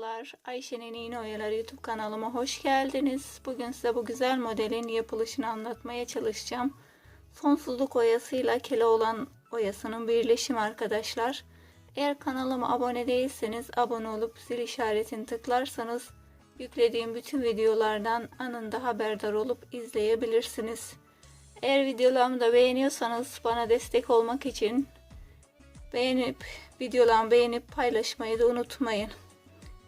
Merhabalar, Ayşe'nin İğne Oyaları YouTube kanalıma hoş geldiniz. Bugün size bu güzel modelin yapılışını anlatmaya çalışacağım. Sonsuzluk oyasıyla Keloğlan oyasının birleşimi arkadaşlar. Eğer kanalıma abone değilseniz abone olup zil işaretini tıklarsanız yüklediğim bütün videolardan anında haberdar olup izleyebilirsiniz. Eğer videolarımı da beğeniyorsanız bana destek olmak için beğenip videolarımı beğenip paylaşmayı da unutmayın.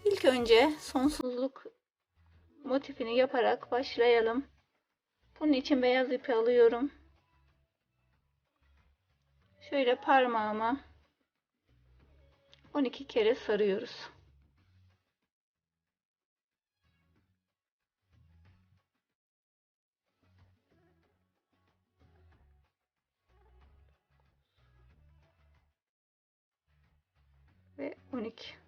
İlk önce sonsuzluk motifini yaparak başlayalım. Bunun için beyaz ipi alıyorum. Şöyle parmağıma 12 kere sarıyoruz. Ve 12.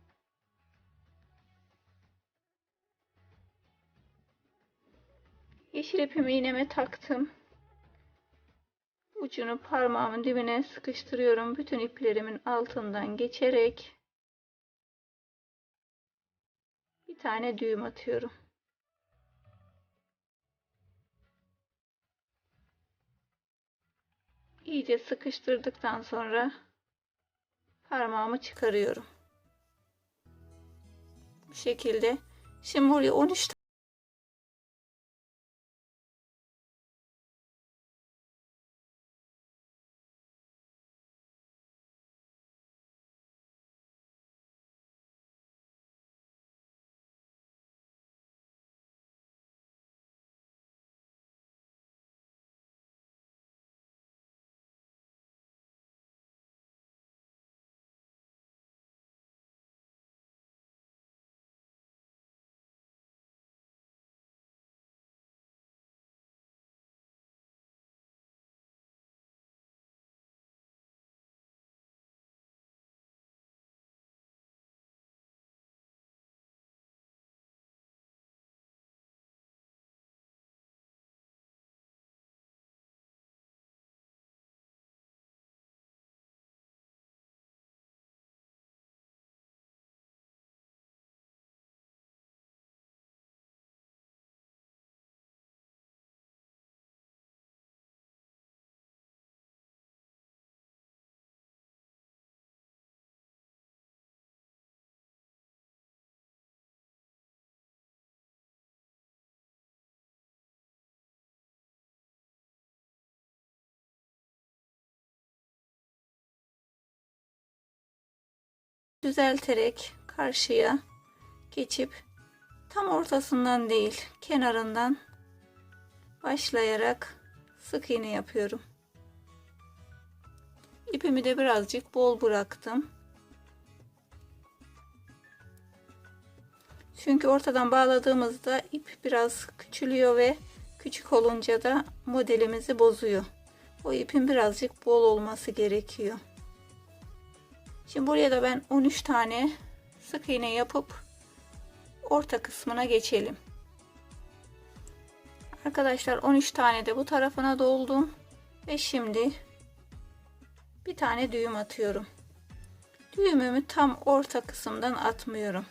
Yeşil ipimi iğneme taktım. Ucunu parmağımın dibine sıkıştırıyorum. Bütün iplerimin altından geçerek bir tane düğüm atıyorum. İyice sıkıştırdıktan sonra parmağımı çıkarıyorum. Bu şekilde. Şimdi buraya 13 düzelterek karşıya geçip tam ortasından değil kenarından başlayarak sık iğne yapıyorum. İpimi de birazcık bol bıraktım. Çünkü ortadan bağladığımızda ip biraz küçülüyor ve küçük olunca da modelimizi bozuyor. O ipin birazcık bol olması gerekiyor. Şimdi buraya da ben 13 tane sık iğne yapıp orta kısmına geçelim. Arkadaşlar 13 tane de bu tarafına doldum ve şimdi bir tane düğüm atıyorum. Düğümümü tam orta kısımdan atmıyorum.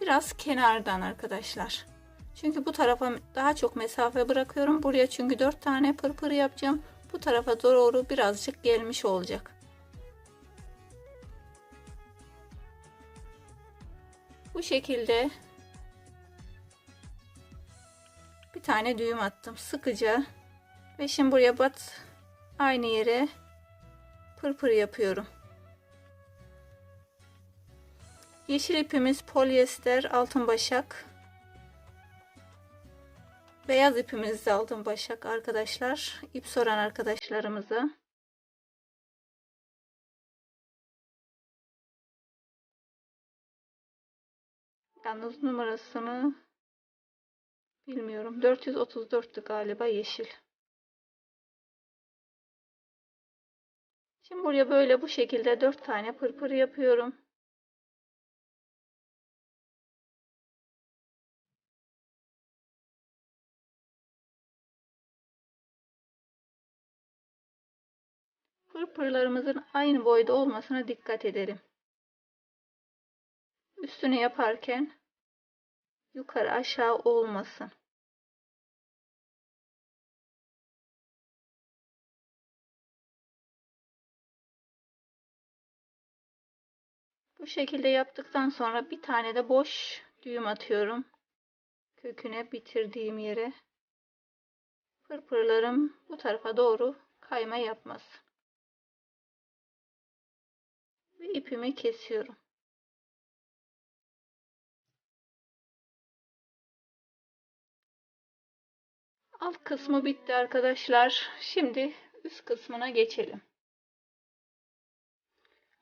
Biraz kenardan arkadaşlar. Çünkü bu tarafa daha çok mesafe bırakıyorum. Buraya çünkü 4 tane pırpır yapacağım bu tarafa doğru birazcık gelmiş olacak. Bu şekilde bir tane düğüm attım sıkıca ve şimdi buraya bat aynı yere pırpır yapıyorum. Yeşil ipimiz polyester altın başak Beyaz ipimizi aldım başak arkadaşlar. İp soran arkadaşlarımıza. Yalnız numarasını bilmiyorum. 434'tü galiba yeşil. Şimdi buraya böyle bu şekilde 4 tane pırpır yapıyorum. Pırpırlarımızın aynı boyda olmasına dikkat edelim. Üstünü yaparken yukarı aşağı olmasın. Bu şekilde yaptıktan sonra bir tane de boş düğüm atıyorum. Köküne bitirdiğim yere. Pırpırlarım bu tarafa doğru kayma yapmasın. Ve ipimi kesiyorum. Alt kısmı bitti arkadaşlar. Şimdi üst kısmına geçelim.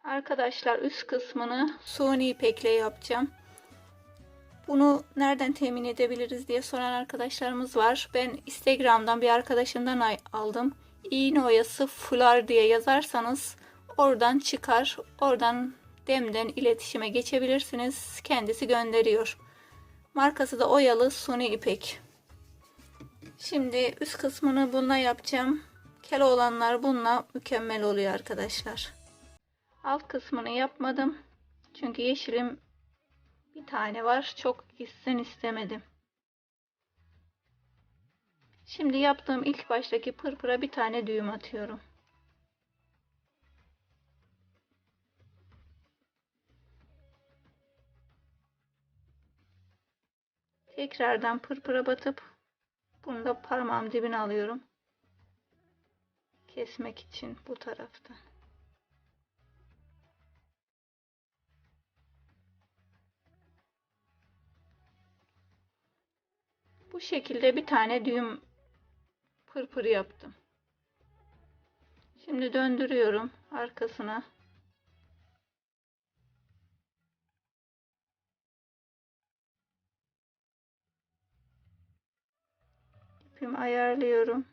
Arkadaşlar üst kısmını suni ipekle yapacağım. Bunu nereden temin edebiliriz diye soran arkadaşlarımız var. Ben Instagram'dan bir arkadaşımdan aldım. İğne oyası fular diye yazarsanız oradan çıkar. Oradan demden iletişime geçebilirsiniz. Kendisi gönderiyor. Markası da oyalı suni ipek. Şimdi üst kısmını bununla yapacağım. Kel olanlar bununla mükemmel oluyor arkadaşlar. Alt kısmını yapmadım. Çünkü yeşilim bir tane var. Çok gitsin istemedim. Şimdi yaptığım ilk baştaki pırpıra bir tane düğüm atıyorum. Tekrardan pırpıra batıp bunu da parmağım dibine alıyorum. Kesmek için bu tarafta. Bu şekilde bir tane düğüm pırpır yaptım. Şimdi döndürüyorum arkasına. İpimi ayarlıyorum.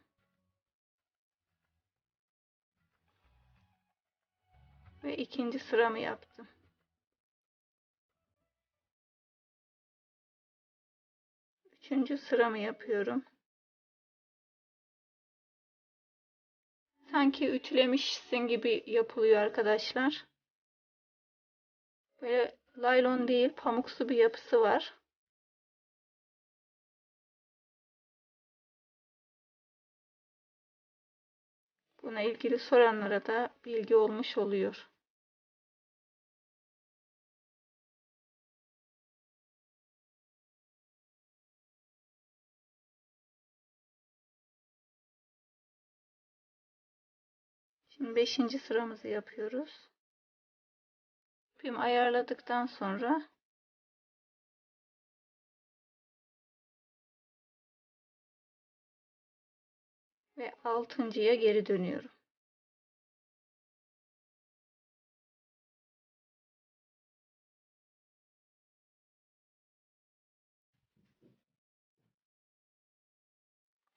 Ve ikinci sıramı yaptım. Üçüncü sıramı yapıyorum. Sanki ütülemişsin gibi yapılıyor arkadaşlar. Böyle laylon değil pamuksu bir yapısı var. Buna ilgili soranlara da bilgi olmuş oluyor. Şimdi 5. sıramızı yapıyoruz. İpimi ayarladıktan sonra ve altıncıya geri dönüyorum.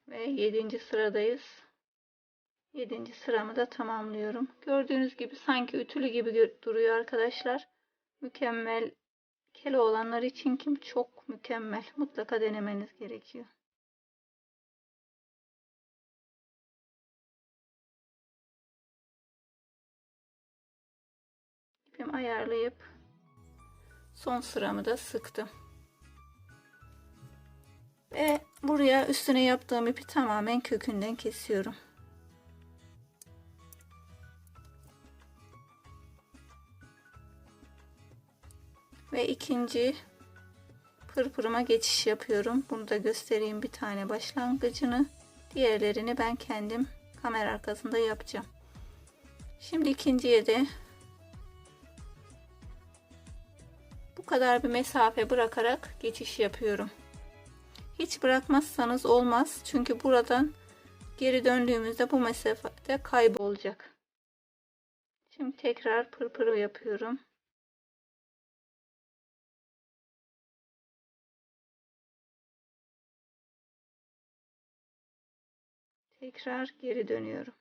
Ve yedinci sıradayız. 7. sıramı da tamamlıyorum. Gördüğünüz gibi sanki ütülü gibi duruyor arkadaşlar. Mükemmel kele olanlar için kim çok mükemmel. Mutlaka denemeniz gerekiyor. Ayarlayıp son sıramı da sıktım. Ve buraya üstüne yaptığım ipi tamamen kökünden kesiyorum. Ve ikinci pırpırıma geçiş yapıyorum. Bunu da göstereyim bir tane başlangıcını. Diğerlerini ben kendim kamera arkasında yapacağım. Şimdi ikinciye de kadar bir mesafe bırakarak geçiş yapıyorum. Hiç bırakmazsanız olmaz. Çünkü buradan geri döndüğümüzde bu mesafede kaybolacak. Şimdi tekrar pırpırı yapıyorum. Tekrar geri dönüyorum.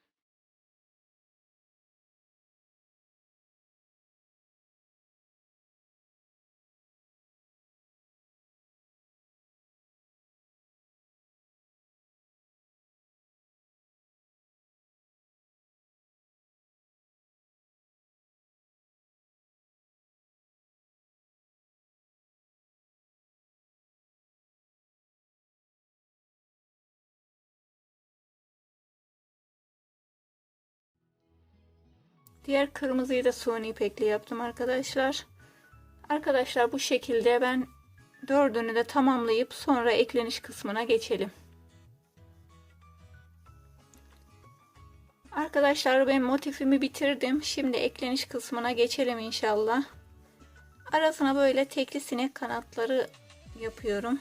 Diğer kırmızıyı da suni ipekli yaptım arkadaşlar. Arkadaşlar bu şekilde ben dördünü de tamamlayıp sonra ekleniş kısmına geçelim. Arkadaşlar ben motifimi bitirdim. Şimdi ekleniş kısmına geçelim inşallah. Arasına böyle tekli sinek kanatları yapıyorum.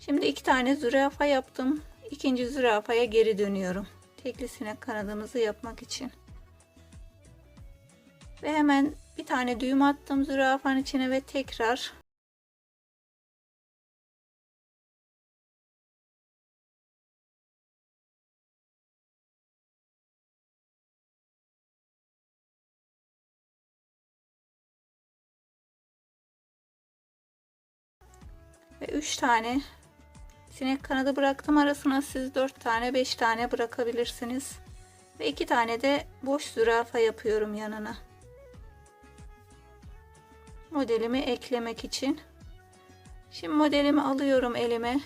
Şimdi iki tane zürafa yaptım. İkinci zürafaya geri dönüyorum. Tekli sinek kanadımızı yapmak için. Ve hemen bir tane düğüm attım zürafanın içine ve tekrar ve 3 tane sinek kanadı bıraktım arasına. Siz 4 tane 5 tane bırakabilirsiniz. Ve 2 tane de boş zürafa yapıyorum yanına modelimi eklemek için. Şimdi modelimi alıyorum elime.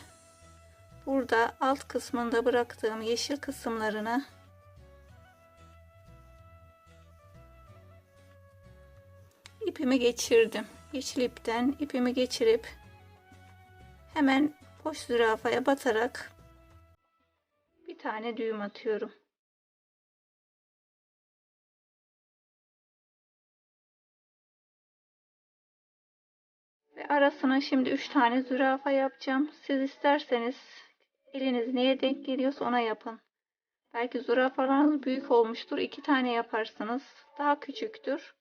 Burada alt kısmında bıraktığım yeşil kısımlarına ipimi geçirdim. Yeşil ipten ipimi geçirip hemen boş zürafaya batarak bir tane düğüm atıyorum. Ve arasına şimdi 3 tane zürafa yapacağım. Siz isterseniz eliniz neye denk geliyorsa ona yapın. Belki zürafalarınız büyük olmuştur. 2 tane yaparsınız. Daha küçüktür.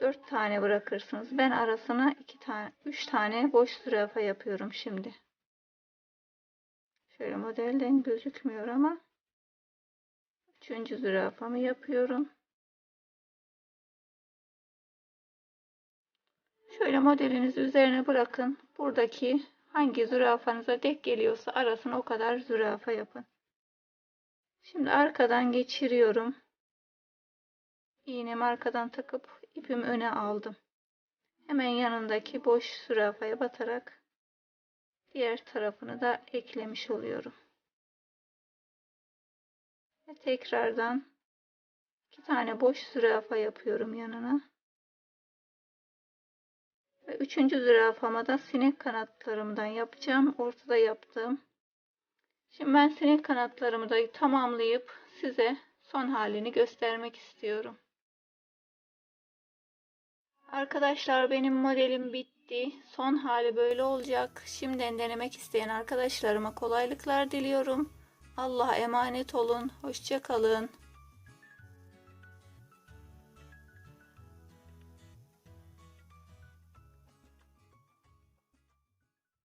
4 tane bırakırsınız. Ben arasına 2 tane 3 tane boş zürafa yapıyorum şimdi. Şöyle modelden gözükmüyor ama üçüncü zürafamı yapıyorum. Şöyle modelinizi üzerine bırakın. Buradaki hangi zürafanıza denk geliyorsa arasına o kadar zürafa yapın. Şimdi arkadan geçiriyorum. İğnemi arkadan takıp ipimi öne aldım. Hemen yanındaki boş zürafaya batarak diğer tarafını da eklemiş oluyorum. Ve tekrardan iki tane boş zürafa yapıyorum yanına. Ve üçüncü zürafama da sinek kanatlarımdan yapacağım. Ortada yaptığım. Şimdi ben sinek kanatlarımı da tamamlayıp size son halini göstermek istiyorum. Arkadaşlar benim modelim bitti. Son hali böyle olacak. Şimdiden denemek isteyen arkadaşlarıma kolaylıklar diliyorum. Allah'a emanet olun. Hoşça kalın.